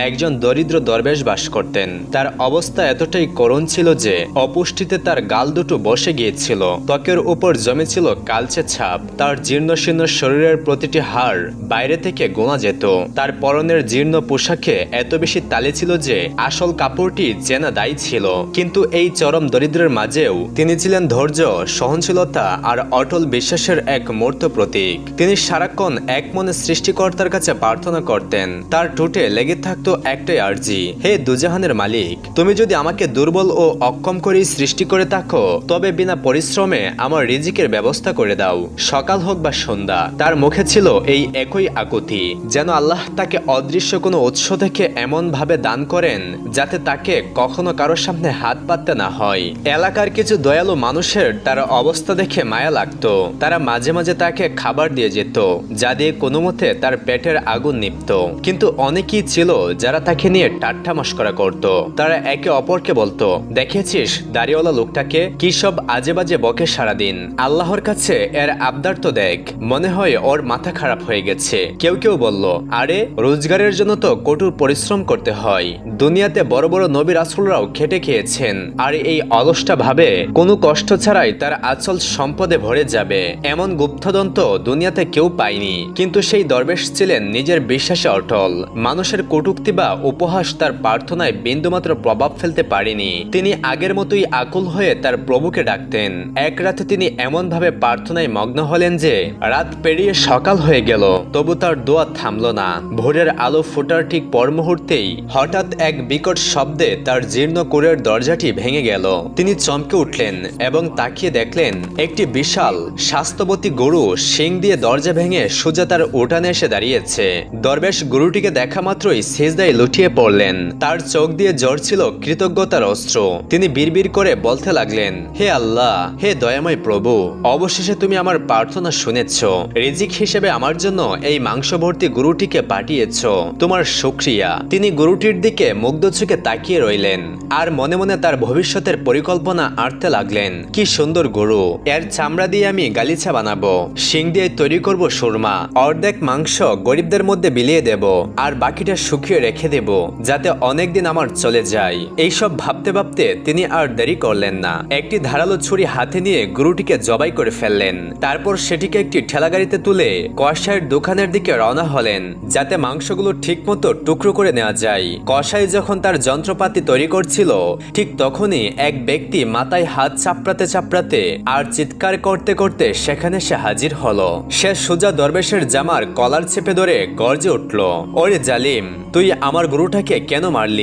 একজন দরিদ্র দরবেশ বাস করতেন। তার অবস্থা এতটাই করুণ ছিল যে, অপুষ্টিতে তার গাল দুটো বসে গিয়েছিল। ত্বকের উপর জমেছিল কালচে ছাপ। তার জীর্ণশীর্ণ শরীরের প্রতিটি হাড় বাইরে থেকে গোনা যেত। তার পরনের জীর্ণ পোশাকে এত বেশি তালে ছিল যে, আসল কাপড়টি চেনা দায়ী ছিল। কিন্তু এই চরম দরিদ্রের মাঝেও তিনি ছিলেন ধৈর্য, সহনশীলতা আর অটল বিশ্বাসের এক মূর্ত প্রতীক। তিনি সারাক্ষণ এক মনে সৃষ্টিকর্তার কাছে প্রার্থনা করতেন। তার ঠোঁটে লেগে থাকতো একটাই আর্জি। হে দুজাহানের মালিক, তুমি যদি আমাকে দুর্বল ও অক্ষম করেই সৃষ্টি করে থাকো, তবে বিনা পরিশ্রমে আমার রিজিকের ব্যবস্থা করে দাও। সকাল হোক বা সন্ধ্যা, তার মুখে ছিল এই একই আকুতি, যেন আল্লাহ তাকে অদৃশ্য কোনো উৎস থেকে এমন ভাবে দান করেন, যাতে তাকে কখনো কারোর সামনে হাত পাততে না হয়। এলাকার কিছু দয়ালু মানুষের তার অবস্থা দেখে মায়া লাগতো। তারা মাঝে মাঝে তাকে খাবার দিয়ে যেত, যা দিয়ে কোনো মতে তার পেটের আগুন নিপত কিন্তু অনেকেই ছিল যারা তাকে নিয়ে টাট্টা মস্করা করত, তারা একে অপরকে বলতো দেখেছিস দাড়িওয়ালা লোকটাকে কি সব আজে বাজে বকে সারাদিন? আল্লাহর কাছে এর আবদার তো দেখ। মনে হয় ওর মাথা খারাপ হয়ে গেছে। কেউ কেউ বলল, আরে, রোজগারের জন্য তো কঠোর পরিশ্রম করতে হয়। দুনিয়াতে বড় বড় নবী রাসুলরাও খেটে খেয়েছেন। আর এই অলসটা ভাবে কোনো কষ্ট ছাড়াই তার আচল সম্পদে ভরে যাবে। এমন গুপ্তদন্ত দুনিয়াতে কেউ পায়নি। কিন্তু সেই দরবেশ ছিলেন নিজের বিশ্বাসে অটল। মানুষের কটুক্তি বা উপহাস তার প্রার্থনায় বিন্দুমাত্র প্রভাব ফেলতে পারেনি। তিনি আগের মতোই আকুল হয়ে তার প্রভুকে ডাকতেন। এক রাতে তিনি এমনভাবে প্রার্থনায় মগ্ন হলেন যে, রাত পেরিয়ে সকাল হয়ে গেল। তবু তার দোয়া থামল না। ভোরের আলো ফোটার ঠিক পর মুহূর্তেই হঠাৎ এক বিকট শব্দে তার জীর্ণ কোরের দরজাটি ভেঙে গেল। তিনি চমকে উঠলেন এবং তাকিয়ে দেখলেন একটি বিশাল, স্বাস্থ্যবতী গরু শিং দিয়ে দরজা ভেঙে সোজা তার উঠানে এসে দাঁড়িয়েছে। দরবেশ গরুটিকে দেখা মাত্রই সেজদায় লুটিয়ে পড়লেন। তার চোখ দিয়ে জ্বর ছিল কৃতজ্ঞতার অস্ত্র। তিনি বিড়বিড় করে বলতে লাগলেন, হে আল্লাহ, হে দয়াময় প্রভু, অবশেষে তুমি আমার প্রার্থনা শুনেছ। রিজিক হিসেবে আমার জন্য এই মাংস ভর্তি গরুটিকে পাঠিয়েছ। তোমার শুক্রিয়া তিনি গরুটির দিকে মুগ্ধ চোখে তাকিয়ে রইলেন আর মনে মনে তার ভবিষ্যতের পরিকল্পনা আঁটতে লাগলেন। কি সুন্দর গরু। এর চামড়া দিয়ে আমি গালিচা বানাবো। শিং দিয়ে তৈরি করব সুরমা। অর্ধেক মাংস গরিবদের মধ্যে বিলিয়ে দেব আর বাকিটা শুকিয়ে রেখে দেব, যাতে অনেকদিন আমার চলে যায়। এইসব ভাবতে ভাবতে তিনি আর দেরি করলেন না। একটি ধারালো ছুরি হাতে নিয়ে গরুটিকে জবাই করে ফেললেন। তারপর সেটিকে একটি ঠেলাগাড়িতে তুলে কষাইয়ের দোকানের দিকে রওনা হলেন, যাতে মাংসগুলো ঠিকমতো টুকরো করে নেওয়া যায়। কষাই যখন তার যন্ত্রপাতি তৈরি করছিল, ঠিক তখনই এক ব্যক্তি মাথায় হাত চাপড়াতে চাপড়াতে আর চিৎকার করতে করতে সেখানে সে হাজির হলো। সে সোজা দরবেশের জামার কলার চেপে ধরে গর্জে উঠল, ওরে জালিম, তুই আমার গরুটাকে কেন মারলি?